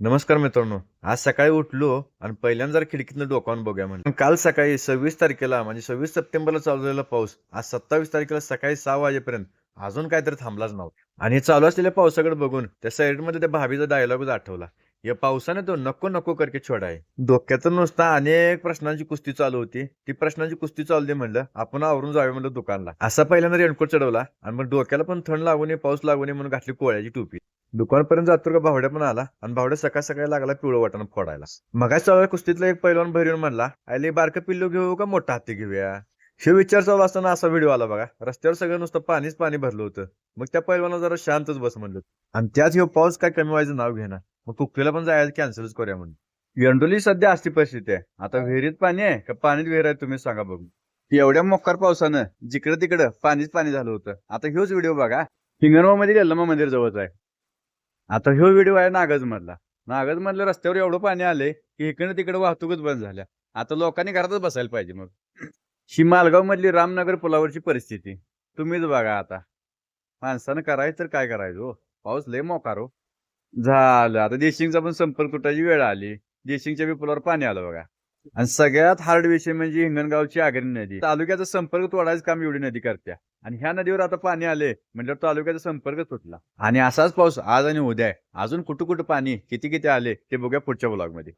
नमस्कार मित्रांनो. आज सकाळी उठलो आणि पहिल्यांदा जर खिडकीतनं डोकावून बघूया म्हणजे काल सकाळी सव्वीस तारखेला म्हणजे सव्वीस सप्टेंबरला चालू झालेला पाऊस आज सत्तावीस तारखेला सकाळी सहा वाजेपर्यंत. अजून काहीतरी थांबलाच नव्हता. आणि चालू असलेल्या पावसाकडे बघून त्या साईडमध्ये त्या भाभीचा डायलॉगच आठवला. या पावसाने तो नको नको करके छोडा आहे. डोक्यात नुसता अनेक प्रश्नांची कुस्ती चालू होती. ती प्रश्नांची कुस्ती चालू दे म्हणलं आपण आवरून जावे म्हणलं दुकानला. असा पहिल्यांदा रेनकोट चढवला आणि मग डोक्याला पण थंड लागू नये पाऊस लागू नये म्हणून घातली कोळ्याची टोपी. दुकानपर्यंत जातो का भावड्या पण आला. आणि भावड्या सकाळ सकाळी लागला पिवळं वाटणं फोडायला. मगाच चालू कुस्तीतला एक पैलवान भैरून म्हणला आयले बारकं पिल्लू घेऊ का मोठा हत्ती घेऊया? हे विचार चालू असताना असा व्हिडिओ आला बघा. रस्त्यावर सगळं नुसतं पाणीच पाणी भरलं होतं. मग त्या पैलवाना जरा शांतच बस म्हणलं आणि त्यात हे पाऊस काय कमी व्हायचं नाव घेणार मग कुकलीला पण जायचं कॅन्सलच करूया म्हणून. येंडोली सध्या असती परिस्थिती आहे. आता विहिरीत पाणी आहे का पाणीत विहीर आहे तुम्ही सांगा बघू. एवढ्या मोकार पावसानं जिकडं तिकडं पाणीच पाणी झालं होतं. आता ह्योच व्हिडिओ बघा. हिंगणवा मध्ये यल्लमा मंदिर जवळच आहे. आता ह्यो व्हिडिओ आहे नागजमधला. नागजमधल्या नागज रस्त्यावर एवढं पाणी आलंय की इकडे तिकडे वाहतूकच बंद झाल्या. आता लोकांनी घरातच बसायला पाहिजे मग. ही मालगाव मधली रामनगर पुलावरची परिस्थिती. तुम्हीच बघा आता. माणसानं करायचं तर काय करायचं हो? पाऊस लय मोकार हो झालं. आता देशिंगचा पण संपर्क तुटायची वेळ आली. देशिंगच्या बी पुलावर पाणी आलं बघा. आणि सगळ्यात हार्ड विषय म्हणजे हिंगणगावची आगरी नदी. तालुक्याचा संपर्क तोडायचं काम एवढी नदी करत्या. आणि ह्या नदीवर आता पाणी आले म्हणजे तालुक्याचा संपर्क तुटला. आणि असाच पाऊस आज आणि उद्या आहे. अजून कुठं कुठं पाणी किती किती आले ते बघूया पुढच्या ब्लॉगमध्ये.